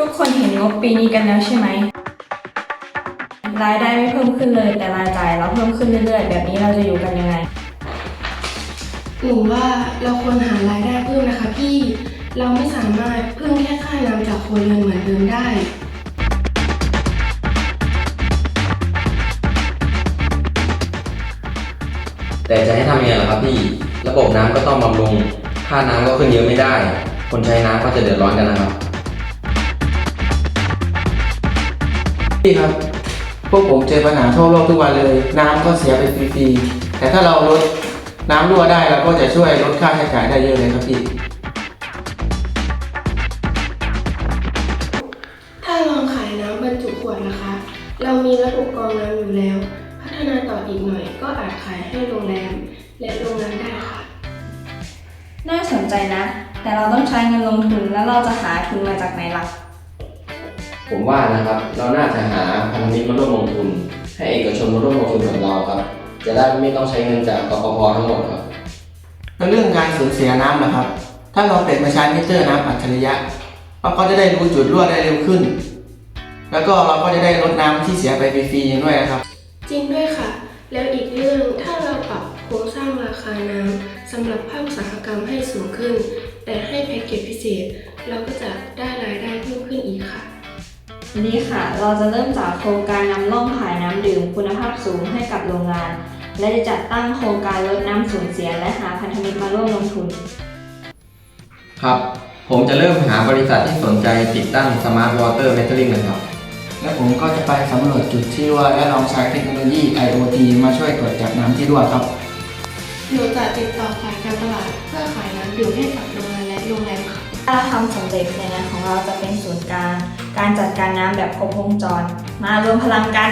บปีนี้กันแล้วใช่ไหม รายได้ไม่เพิ่มขึ้นเลยแต่รายจ่ายเราเพิ่มขึ้นเรื่อยๆ แบบนี้เราจะอยู่กันยังไง หนูว่าเราควรหารายได้เพิ่มนะคะพี่ เราไม่สามารถพึ่งแค่ค่าน้ำจากครัวเรือนเหมือนเดิมได้ แต่จะให้ทำยังไงล่ะครับพี่ ระบบน้ำก็ต้องบำรุง ค่าน้ำก็ขึ้นเยอะไม่ได้ คนใช้น้ำก็จะเดือดร้อนกันนะครับ พี่ครับ พวกผมเจอปัญหาทั่วโลกทุกวันเลย น้ำก็เสียไปฟรีๆ แต่ถ้าเราลดน้ำรั่วได้เราก็จะช่วยลดค่าใช้จ่ายได้เยอะเลยครับพี่ ถ้าลองขายน้ำบรรจุขวดนะคะ เรามีระบบกรองน้ำอยู่แล้ว พัฒนาต่ออีกหน่อยก็อาจขายให้โรงแรม และโรงงานได้ค่ะ น่าสนใจนะ แต่เราต้องใช้เงินลงทุนแล้วเราจะหาทุนมาจากไหนล่ะ ผมว่านะครับเราน่าจะหาพันธมิตรมาร่วมลงทุน ให้เอกชนมาร่วมลงทุนกับเราครับ จะได้ไม่ต้องใช้เงินจากกปพทั้งหมดครับแล้วเรื่องการสูญเสียน้ำนะครับ ถ้าเราเปลี่ยนมาใช้มิเตอร์น้ำอัจฉริยะเราก็จะได้รู้จุดรั่วได้เร็วขึ้น แล้วก็เราก็จะได้ลดน้ำที่เสียไปฟรีๆด้วยนะครับ จริงด้วยค่ะ แล้วอีกเรื่องถ้าเราปรับโครงสร้างราคาน้ำสำหรับภาคอุตสาหกรรมให้สูงขึ้น แต่ให้แพ็กเกจพิเศษ เราก็จะได้รายได้เพิ่มขึ้นอีกค่ะ ดีค่ะ เราจะเริ่มจากโครงการนำร่องขายน้ำดื่มคุณภาพสูงให้กับโรงงาน และจะจัดตั้งโครงการลดน้ำสูญเสียและหาพันธมิตรมาร่วมลงทุน ครับ ผมจะเริ่มหาบริษัทที่สนใจติดตั้ง Smart Water Metering นะครับ และผมก็จะไปสำรวจจุดที่รั่วและลองใช้เทคโนโลยี IoT มาช่วยตรวจจับน้ำที่รั่วครับ หนูจะติดต่อฝ่ายการตลาดเพื่อขายน้ำดื่มให้กับโรงงานและโรงแรมค่ะ ถ้าเราทำสำเร็จในงานของเราจะเป็นศูนย์กลาง การจัดการน้ำแบบครบวงจร มารวมพลังกัน